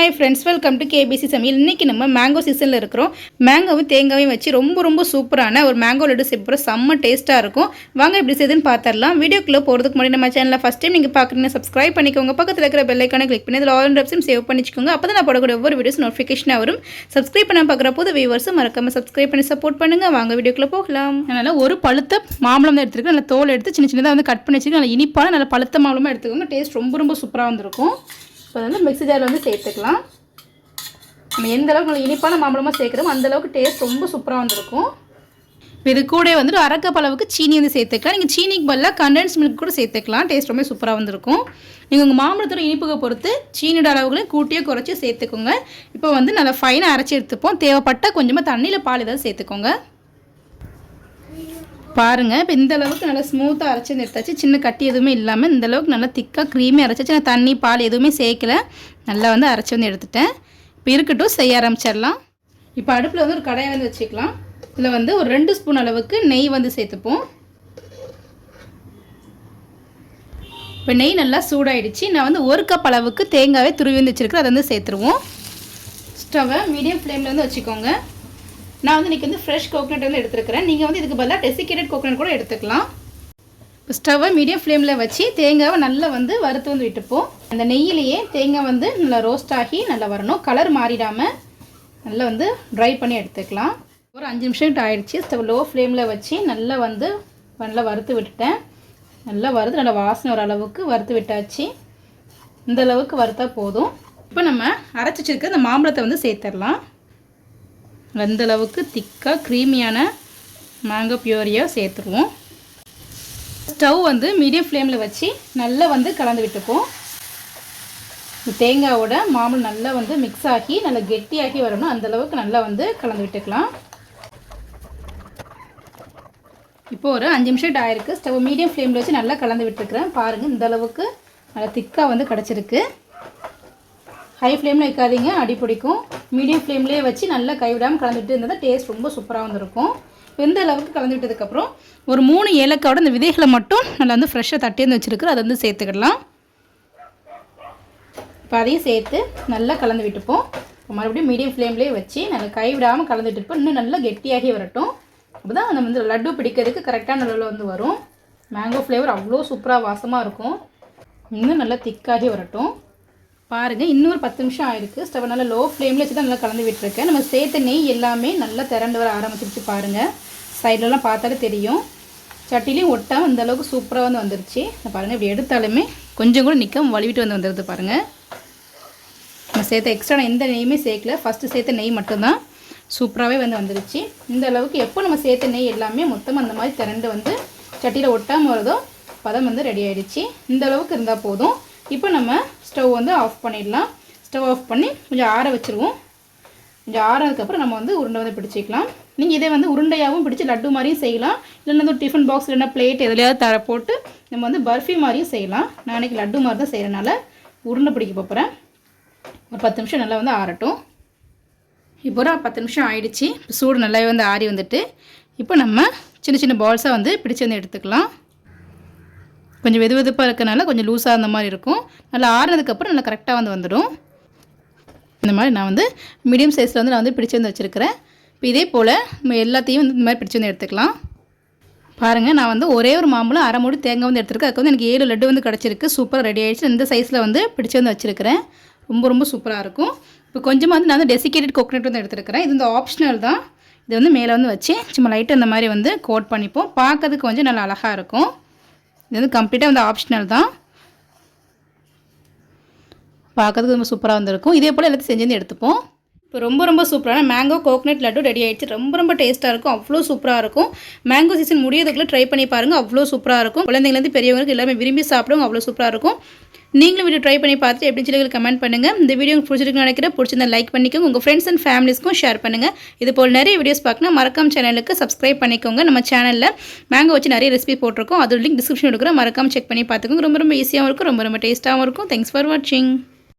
Hi friends welcome to KBC சமையல். இன்றைக்கி நம்ம மேங்கோ சீசனில் இருக்கிறோம். மேங்கோவும் தேங்காயும் வச்சு ரொம்ப ரொம்ப சூப்பரான ஒரு மேங்கோ லட்டு செய்ய செம்ம டேஸ்ட்டாக இருக்கும். வாங்க எப்படி செய்யுதுன்னு பார்த்துடலாம் வீடியோக்குள்ளே போகிறதுக்கு முன்னாடி நம்ம சேனலில் ஃபஸ்ட் டைம் நீங்கள் பார்க்குறீங்கன்னா சப்ஸ்கிரைப் பண்ணிக்கோங்க. பக்கத்தில் இருக்கிற பெல்லைக்கான கிளிக் பண்ணி அதில் ஆல் ஆப்ஷன் சேவ் பண்ணிக்கோங்க அப்போ தான் நான் போடக்கூடிய ஒவ்வொரு வீடியோஸ் நோட்டிஃபிகேஷனாக வரும். சப்ஸ்கிரைப் பண்ண பார்க்குற போது வியூவர்ஸும் மறக்காமல் சப்ஸ்கிரைப் பண்ணி சப்போர்ட் பண்ணுங்கள் வாங்க வீடியோக்குள்ளே போகலாம். அதனால் ஒரு பழுத்த மாம்பழம் தான் எடுத்துருக்கேன். நல்லா தோல் எடுத்து சின்ன சின்னதாக வந்து கட் பண்ணி வச்சுருக்கேன் நல்லா இனிப்பான நல்ல பழுத்த மாம்பழமாக எடுத்துக்கோங்க. டேஸ்ட் ரொம்ப ரொம்ப சூப்பராக வந்திருக்கும். இப்போ வந்து மிக்ஸி ஜாரில் வந்து சேர்த்துக்கலாம். நம்ம எந்த அளவுக்கு நல்ல இனிப்பான மாம்பழமாக சேர்க்குறோமோ அந்த அளவுக்கு டேஸ்ட் ரொம்ப சூப்பராக வந்திருக்கும். இது கூட வந்துட்டு அரக்கப்பளவுக்கு அளவுக்கு சீனி வந்து சேர்த்துக்கலாம். நீங்கள் சீனிக்கு பதிலாக கண்டென்ஸ் மில்க் கூட சேர்த்துக்கலாம். டேஸ்ட் ரொம்ப சூப்பராக வந்திருக்கும். நீங்கள் உங்கள் மாம்பழத்தோட இனிப்புக்கு பொறுத்து சீனியோட அளவுகளையும் கூட்டியோ குறைச்சி சேர்த்துக்கோங்க. இப்போ வந்து நல்லா ஃபைனாக அரைச்சி எடுத்துப்போம். தேவைப்பட்டால் கொஞ்சமாக தண்ணியில் பால் ஏதாவது சேர்த்துக்கோங்க. பாருங்கள் இப்போ இந்த அளவுக்கு நல்லா ஸ்மூத்தாக அரைச்சி எடுத்தாச்சு. சின்ன கட்டி எதுவுமே இல்லாமல் இந்த அளவுக்கு நல்லா திக்காக க்ரீமி அரைச்சாச்சு நான் தண்ணி பால் எதுவுமே சேர்க்கல. நல்லா வந்து அரைச்சி வந்து எடுத்துட்டேன். இப்போ இருக்கட்டும் செய்ய ஆரம்பிச்சிடலாம். இப்போ அடுப்பில் வந்து ஒரு கடையை வந்து வச்சுக்கலாம். இதில் வந்து ஒரு ரெண்டு ஸ்பூன் அளவுக்கு நெய் வந்து சேர்த்துப்போம். இப்போ நெய் நல்லா சூடாயிடுச்சு. நான் வந்து ஒரு கப் அளவுக்கு தேங்காவே துருவி வந்து வச்சுருக்கிறேன். அதை வந்து சேர்த்துருவோம். ஸ்டவ்வை மீடியம் ஃப்ளேமில் வந்து வச்சுக்கோங்க. நான் வந்து இன்றைக்கி வந்து ஃப்ரெஷ் கோகனட் வந்து எடுத்துருக்கிறேன். நீங்கள் வந்து இதுக்கு பதிலாக டெசிகேட்டட் கோகனட் கூட எடுத்துக்கலாம். இப்போ ஸ்டவ்வை மீடியம் ஃப்ளேமில் வச்சு தேங்காவை நல்லா வந்து வறுத்து வந்து விட்டுப்போம். அந்த நெய்யிலேயே தேங்காய் வந்து நல்லா ரோஸ்ட் ஆகி நல்லா வரணும். கலர் மாறிடாமல் நல்லா வந்து ட்ரை பண்ணி எடுத்துக்கலாம். ஒரு அஞ்சு நிமிஷம் ஆயிடுச்சு. ஸ்டவ் லோ ஃப்ளேமில் வச்சு நல்லா வந்து நல்லா வறுத்து விட்டுட்டேன். நல்லா வறுத்து நல்லா வாசனை வர அளவுக்கு வறுத்து விட்டாச்சு. இந்த அளவுக்கு வறுத்தா போதும். இப்போ நம்ம அரைச்சி அந்த இந்த மாம்பழத்தை வந்து சேர்த்துடலாம். வந்தளவுக்கு திக்காக க்ரீமியான மேங்கோ பியூரியாக சேர்த்துருவோம். ஸ்டவ் வந்து மீடியம் ஃப்ளேமில் வச்சு நல்லா வந்து கலந்து விட்டுப்போம் தேங்காவோட மாம்பழம் நல்லா வந்து மிக்ஸ் ஆகி நல்லா கெட்டியாகி வரணும். அந்தளவுக்கு நல்லா வந்து கலந்து விட்டுக்கலாம். இப்போ ஒரு அஞ்சு நிமிஷம் ஆயிருக்கு ஸ்டவ் மீடியம் ஃப்ளேமில் வச்சு நல்லா கலந்து விட்டுருக்குறேன். பாருங்கள் இந்த அளவுக்கு நல்லா திக்காக வந்து கிடச்சிருக்கு. ஹை ஃப்ளேமில் வைக்காதீங்க அடி பிடிக்கும். மீடியம் ஃப்ளேம்லேயே வச்சு நல்லா கைவிடாமல் கலந்துட்டு இருந்தால் டேஸ்ட் ரொம்ப சூப்பராக வந்துருக்கும். வெந்த அளவுக்கு கலந்து விட்டதுக்கப்புறம் ஒரு மூணு ஏலக்காவோட இந்த விதைகளை மட்டும் நல்லா வந்து ஃப்ரெஷ்ஷாக தட்டி வந்து வச்சுருக்கு அதை வந்து சேர்த்துக்கிடலாம். இப்போ அதையும் சேர்த்து நல்லா கலந்து விட்டுப்போம். மறுபடியும் மீடியம் ஃப்ளேம்லேயே வச்சு நல்லா கைவிடாமல் கலந்துட்டு இருப்போம். இன்னும் நல்லா கெட்டியாகி வரட்டும். அப்போ தான் நம்ம வந்து லட்டு பிடிக்கிறதுக்கு கரெக்டான அளவில் வந்து வரும். மேங்கோ ஃப்ளேவர் அவ்வளோ சூப்பராக வாசமாக இருக்கும். இன்னும் நல்லா திக்காகி வரட்டும். பாருங்கள் இன்னொரு பத்து நிமிஷம் ஆயிருக்கு. ஸ்டவ் நல்லா லோ ஃப்ளேமில் வச்சு தான் நல்லா கலந்து விட்டுருக்கேன். நம்ம சேர்த்த நெய் எல்லாமே நல்லா திரண்டு வர ஆரம்பிச்சிருச்சு பாருங்கள் சைட்லலாம் பார்த்தாலே தெரியும். சட்டிலையும் ஒட்டாமல் இந்த அளவுக்கு சூப்பராக வந்து வந்துருச்சு. பாருங்கள் இப்படி எடுத்தாலுமே கொஞ்சம் கூட நிற்காம வலிவிட்டு வந்து வந்துடுது பாருங்கள் நம்ம சேர்த்த எக்ஸ்ட்ரா நான் எந்த நெய்யுமே சேர்க்கல. ஃபஸ்ட்டு சேர்த்த நெய் மட்டும்தான் சூப்பராகவே வந்து வந்துருச்சு. இந்த அளவுக்கு எப்போ நம்ம சேர்த்த நெய் எல்லாமே மொத்தமாக அந்த மாதிரி திரண்டு வந்து சட்டியில் ஒட்டாமல் வருதோ பதம் வந்து ரெடி ஆகிடுச்சு இந்த அளவுக்கு இருந்தால் போதும். இப்போ நம்ம ஸ்டவ் வந்து ஆஃப் பண்ணிடலாம். ஸ்டவ் ஆஃப் பண்ணி கொஞ்சம் ஆற வச்சுருவோம். கொஞ்சம் ஆறதுக்கப்புறம் நம்ம வந்து உருண்டை வந்து பிடிச்சிக்கலாம். நீங்கள் இதே வந்து உருண்டையாகவும் பிடிச்சி லட்டு மாதிரியும் செய்யலாம். இல்லைன்னா வந்து டிஃபன் பாக்ஸ் இல்லைன்னா பிளேட் எதுலையாவது தர போட்டு நம்ம வந்து பர்ஃபி மாதிரியும் செய்யலாம். நான் இன்றைக்கி லட்டு மாதிரி தான் செய்கிறனால உருண்டை பிடிக்க போகிறேன் ஒரு பத்து நிமிஷம் நல்லா வந்து ஆறட்டும். இப்போ ஒரு பத்து நிமிஷம் ஆயிடுச்சு. சூடு நல்லாவே வந்து ஆறி வந்துட்டு இப்போ நம்ம சின்ன சின்ன பால்ஸாக வந்து பிடிச்சி வந்து எடுத்துக்கலாம். கொஞ்சம் வெது வெதுப்பாக இருக்கனால கொஞ்சம் லூஸாக அந்த மாதிரி இருக்கும். நல்லா ஆறுனதுக்கப்புறம் நல்லா கரெக்டாக வந்து வந்துடும். இந்த மாதிரி நான் வந்து மீடியம் சைஸில் வந்து நான் வந்து பிடிச்சி வந்து வச்சுருக்கிறேன். இப்போ இதே போல் நம்ம எல்லாத்தையும் வந்து இந்த மாதிரி பிடிச்சி வந்து எடுத்துக்கலாம். பாருங்கள் நான் வந்து ஒரே ஒரு மாம்பழம் அரை மூடி தேங்காய் வந்து எடுத்துருக்கேன். அதுக்கு வந்து எனக்கு ஏழு லட்டு வந்து கிடச்சிருக்கு. சூப்பராக ரெடி ஆகிடுச்சு இந்த சைஸில் வந்து பிடிச்சி வந்து வச்சுருக்கிறேன். ரொம்ப ரொம்ப சூப்பராக இருக்கும். இப்போ கொஞ்சமாக வந்து நான் வந்து டெசிகேட்டட் கோகனட் வந்து எடுத்துருக்கிறேன். இது வந்து ஆப்ஷனல் தான். இது வந்து மேலே வந்து வச்சு சும்மா லைட்டு அந்த மாதிரி வந்து கோட் பண்ணிப்போம். பார்க்கறதுக்கு கொஞ்சம் நல்லா அழகாக இருக்கும். இது வந்து கம்ப்ளீட்டாக வந்து ஆப்ஷனல் தான். பார்க்கறதுக்கு ரொம்ப சூப்பராக வந்திருக்கும். இதே போல் எல்லாத்தையும் செஞ்சு எடுத்துப்போம். இப்போ ரொம்ப ரொம்ப சூப்பரான மேங்கோ கோகனட் லட்டு ரெடி ஆகிடுச்சு ரொம்ப ரொம்ப டேஸ்ட்டாக இருக்கும். அவ்வளோ சூப்பராக இருக்கும். மேங்கோ சீசன் முடியதுக்குள்ளே ட்ரை பண்ணி பாருங்கள் அவ்வளோ சூப்பராக இருக்கும். குழந்தைங்கலேருந்து பெரியவங்களுக்கு எல்லாமே விரும்பி சாப்பிடுவோம் அவ்வளோ சூப்பராக இருக்கும். நீங்களும் வீடியோ ட்ரை பண்ணி பார்த்துட்டு எப்படி சொல்லி கமெண்ட் பண்ணுங்கள் இந்த வீடியோ பிடிச்சிருக்குன்னு நினைக்கிறேன். பிடிச்சிருந்தா லைக் பண்ணிக்கோங்க. உங்கள் ஃப்ரெண்ட்ஸ் அண்ட் ஃபேமிலிஸ்க்கும் ஷேர் பண்ணுங்கள் இது போல் நிறைய வீடியோஸ் பார்க்கணும் மறக்காம சேனலுக்கு சப்ஸ்கிரைப் பண்ணிக்கோங்க. நம்ம சேனலில் மேங்கோ வச்சு நிறைய ரெசிபி போட்டிருக்கோம். அது லிங்க் டிஸ்கிரிப்ஷன் எடுக்கிறோம் மறக்காம செக் பண்ணி பார்த்துக்கோங்க. ரொம்ப ரொம்ப ஈஸியாகவும் இருக்கும். ரொம்ப ரொம்ப டேஸ்ட்டாகவும் இருக்கும். தேங்க்ஸ் ஃபார் வாட்சிங்